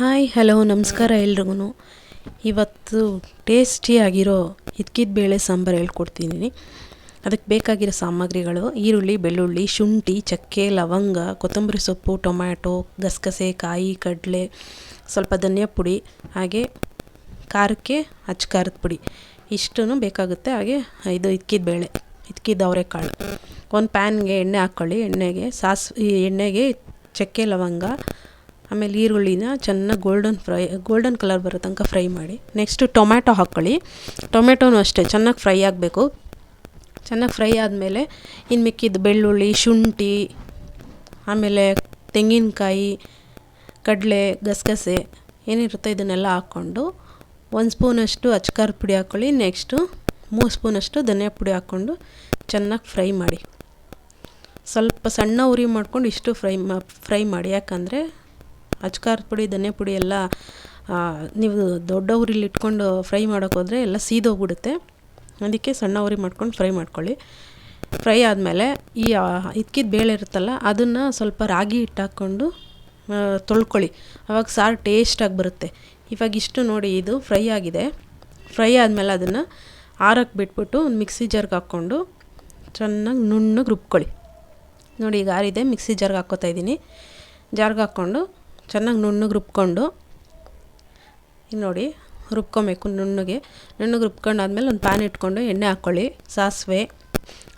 Hi, hello, ನಮಸ್ಕಾರ ಎಲ್ರಿಗೂ ಇವತ್ತು ಟೇಸ್ಟಿಯಾಗಿರೋ ಇದ್ಕಿದ ಬೇಳೆ ಸಾಂಬಾರು ಹೇಳ್ಕೊಡ್ತಿದ್ದೀನಿ ಅದಕ್ಕೆ ಬೇಕಾಗಿರೋ ಸಾಮಗ್ರಿಗಳು ಈರುಳ್ಳಿ, ಬೆಳ್ಳುಳ್ಳಿ, ಶುಂಠಿ, ಚಕ್ಕೆ, ಲವಂಗ, ಕೊತ್ತಂಬರಿ ಸೊಪ್ಪು, ಟೊಮ್ಯಾಟೊ, ಗಸಗಸೆ, ಕಾಯಿ, ಕಡಲೆ, ಸ್ವಲ್ಪ ಧನಿಯಾ ಪುಡಿ, ಹಾಗೆ ಖಾರಕ್ಕೆ ಅಚ್ಚ ಖಾರದ ಪುಡಿ. ಇಷ್ಟೂ ಬೇಕಾಗುತ್ತೆ. ಹಾಗೆ ಇದು ಹಿದ್ಕಿದ ಬೇಳೆ ಹಿದ್ಕಿದ ಅವರೆಕಾಳು. ಒಂದು ಪ್ಯಾನ್ಗೆ ಎಣ್ಣೆ ಹಾಕ್ಕೊಳ್ಳಿ ಎಣ್ಣೆಗೆ ಸಾಸ್ ಎಣ್ಣೆಗೆ ಚಕ್ಕೆ, ಲವಂಗ ಆಮೇಲೆ ಈರುಳ್ಳಿನ ಚೆನ್ನಾಗಿ ಗೋಲ್ಡನ್ ಫ್ರೈ ಗೋಲ್ಡನ್ ಕಲರ್ ಬರೋ ತನಕ ಫ್ರೈ ಮಾಡಿ. ನೆಕ್ಸ್ಟು ಟೊಮ್ಯಾಟೊ ಹಾಕ್ಕೊಳ್ಳಿ ಟೊಮೆಟೊನೂ ಅಷ್ಟೇ, ಚೆನ್ನಾಗಿ ಫ್ರೈ ಆಗಬೇಕು. ಚೆನ್ನಾಗಿ ಫ್ರೈ ಆದಮೇಲೆ ಇನ್ನು ಮಿಕ್ಕಿದ ಬೆಳ್ಳುಳ್ಳಿ, ಶುಂಠಿ, ಆಮೇಲೆ ತೆಂಗಿನಕಾಯಿ, ಕಡಲೆ, ಗಸಗಸೆ ಏನಿರುತ್ತೋ ಇದನ್ನೆಲ್ಲ ಹಾಕ್ಕೊಂಡು ಒಂದು ಸ್ಪೂನಷ್ಟು ಅಚ್ಕಾರ ಪುಡಿ ಹಾಕ್ಕೊಳ್ಳಿ ನೆಕ್ಸ್ಟು ಮೂರು ಸ್ಪೂನಷ್ಟು ಧನಿಯಾ ಪುಡಿ ಹಾಕ್ಕೊಂಡು ಚೆನ್ನಾಗಿ ಫ್ರೈ ಮಾಡಿ. ಸ್ವಲ್ಪ ಸಣ್ಣ ಉರಿ ಮಾಡ್ಕೊಂಡು ಇಷ್ಟು ಫ್ರೈ ಮಾ ಫ್ರೈ ಮಾಡಿ. ಯಾಕಂದರೆ ಅಚ್ಕಾರದ ಪುಡಿ ಧನಿಯಾ ಪುಡಿ ಎಲ್ಲ ನೀವು ದೊಡ್ಡ ಉರಿಲಿ ಇಟ್ಕೊಂಡು ಫ್ರೈ ಮಾಡೋಕ್ಕೋದ್ರೆ ಎಲ್ಲ ಸೀದೋಗ್ಬಿಡುತ್ತೆ. ಅದಕ್ಕೆ ಸಣ್ಣ ಉರಿ ಮಾಡ್ಕೊಂಡು ಫ್ರೈ ಮಾಡ್ಕೊಳ್ಳಿ. ಫ್ರೈ ಆದಮೇಲೆ ಈ ಇದ್ಕಿದ ಬೇಳೆ ಇರುತ್ತಲ್ಲ, ಅದನ್ನು ಸ್ವಲ್ಪ ರಾಗಿ ಹಿಟ್ಟು ಹಾಕ್ಕೊಂಡು ತೊಳ್ಕೊಳ್ಳಿ. ಆವಾಗ ಸಾರು ಟೇಸ್ಟಾಗಿ ಬರುತ್ತೆ. ಇವಾಗ ಇಷ್ಟು ನೋಡಿ ಇದು ಫ್ರೈ ಆಗಿದೆ. ಫ್ರೈ ಆದಮೇಲೆ ಅದನ್ನು ಆರಕ್ಕೆ ಬಿಟ್ಬಿಟ್ಟು ಒಂದು ಮಿಕ್ಸಿ ಜಾರ್ಗೆ ಹಾಕ್ಕೊಂಡು ಚೆನ್ನಾಗಿ ನುಣ್ಣಗೆ ರುಬ್ಕೊಳ್ಳಿ. ನೋಡಿ ಈಗ ಆರಿದೆ, ಮಿಕ್ಸಿ ಜಾರ್ಗೆ ಹಾಕ್ಕೋತಾ ಇದ್ದೀನಿ. ಜಾರ್ಗೆ ಹಾಕ್ಕೊಂಡು ಚೆನ್ನಾಗಿ ನುಣ್ಣಗೆ ರುಬ್ಕೊಂಡು ಇಲ್ಲಿ ನೋಡಿ, ರುಬ್ಕೊಬೇಕು ನುಣ್ಣಗೆ. ನುಣ್ಣಗೆ ರುಬ್ಕೊಂಡಾದ್ಮೇಲೆ ಒಂದು ಪ್ಯಾನ್ ಇಟ್ಕೊಂಡು ಎಣ್ಣೆ ಹಾಕ್ಕೊಳ್ಳಿ ಸಾಸಿವೆ,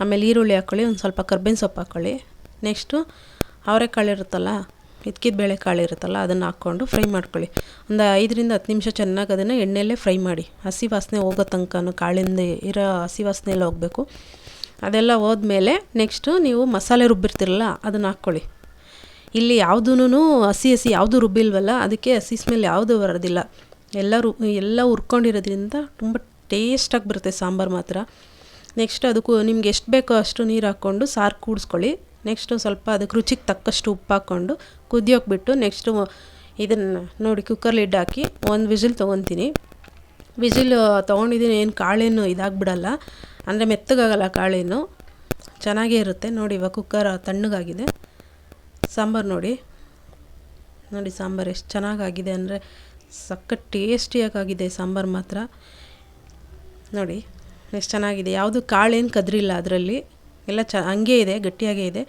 ಆಮೇಲೆ ಈರುಳ್ಳಿ ಹಾಕ್ಕೊಳ್ಳಿ ಒಂದು ಸ್ವಲ್ಪ ಕರ್ಬೇವಿನ ಸೊಪ್ಪು ಹಾಕ್ಕೊಳ್ಳಿ ನೆಕ್ಸ್ಟು ಅವರೆಕಾಳು ಇರುತ್ತಲ್ಲ ಇದ್ಕಿದ ಬೇಳೆ ಕಾಳು ಇರುತ್ತಲ್ಲ, ಅದನ್ನು ಹಾಕ್ಕೊಂಡು ಫ್ರೈ ಮಾಡ್ಕೊಳ್ಳಿ. ಒಂದು ಐದರಿಂದ ಹತ್ತು ನಿಮಿಷ ಚೆನ್ನಾಗಿ ಅದನ್ನು ಎಣ್ಣೆಯಲ್ಲೇ ಫ್ರೈ ಮಾಡಿ. ಹಸಿ ವಾಸನೆ ಹೋಗೋ ತನಕನೂ ಕಾಳಿಂದ ಇರೋ ಹಸಿ ವಾಸನೆ ಹೋಗಬೇಕು. ಅದೆಲ್ಲ ಹೋದ್ಮೇಲೆ ನೆಕ್ಸ್ಟು ನೀವು ಮಸಾಲೆ ರುಬ್ಬಿರ್ತಿರಲ್ಲ, ಅದನ್ನು ಹಾಕ್ಕೊಳ್ಳಿ ಇಲ್ಲಿ ಯಾವುದೂ ಹಸಿ ಹಸಿ ಯಾವುದು ರುಬ್ಬಿಲ್ವಲ್ಲ, ಅದಕ್ಕೆ ಹಸಿ ಸ್ಮೆಲ್ ಯಾವುದು ಬರೋದಿಲ್ಲ. ಎಲ್ಲ ರು, ಎಲ್ಲ ಹುರ್ಕೊಂಡಿರೋದ್ರಿಂದ ತುಂಬ ಟೇಸ್ಟಾಗಿ ಬರುತ್ತೆ ಸಾಂಬಾರು ಮಾತ್ರ. ನೆಕ್ಸ್ಟ್ ಅದಕ್ಕೂ ನಿಮ್ಗೆ ಎಷ್ಟು ಬೇಕೋ ಅಷ್ಟು ನೀರು ಹಾಕ್ಕೊಂಡು ಸಾರು ಕೂಡಿಸ್ಕೊಳ್ಳಿ. ನೆಕ್ಸ್ಟು ಸ್ವಲ್ಪ ಅದಕ್ಕೆ ರುಚಿಗೆ ತಕ್ಕಷ್ಟು ಉಪ್ಪು ಹಾಕ್ಕೊಂಡು ಕುದಿಯೋಕೆ ಬಿಟ್ಟು ನೆಕ್ಸ್ಟು ಇದನ್ನು ನೋಡಿ ಕುಕ್ಕರ್ ಲಿಡ್ ಹಾಕಿ ಒಂದು ವಿಸಿಲ್ ತೊಗೊತೀನಿ. ವಿಸಿಲ್ ತೊಗೊಂಡಿದ್ದೀನಿ, ಏನು ಕಾಳೇನು ಇದಾಗ್ಬಿಡಲ್ಲ. ಅಂದರೆ ಮೆತ್ತಗಾಗಲ್ಲ ಕಾಳೇನು. ಚೆನ್ನಾಗೇ ಇರುತ್ತೆ. ನೋಡಿ ಇವಾಗ ಕುಕ್ಕರ್ ತಣ್ಣಗಾಗಿದೆ. ಸಾಂಬಾರು ನೋಡಿ. ನೋಡಿ ಸಾಂಬಾರು ಎಷ್ಟು ಚೆನ್ನಾಗಾಗಿದೆ ಅಂದರೆ ಸಖತ್ ಟೇಸ್ಟಿಯಾಗಿದೆ ಸಾಂಬಾರು ಮಾತ್ರ. ನೋಡಿ ಎಷ್ಟು ಚೆನ್ನಾಗಿದೆ. ಯಾವುದು ಕಾಳೇನು ಕದ್ರಿಲ್ಲ ಅದರಲ್ಲಿ. ಎಲ್ಲ ಚ ಹಂಗೇ ಇದೆ, ಗಟ್ಟಿಯಾಗೇ ಇದೆ.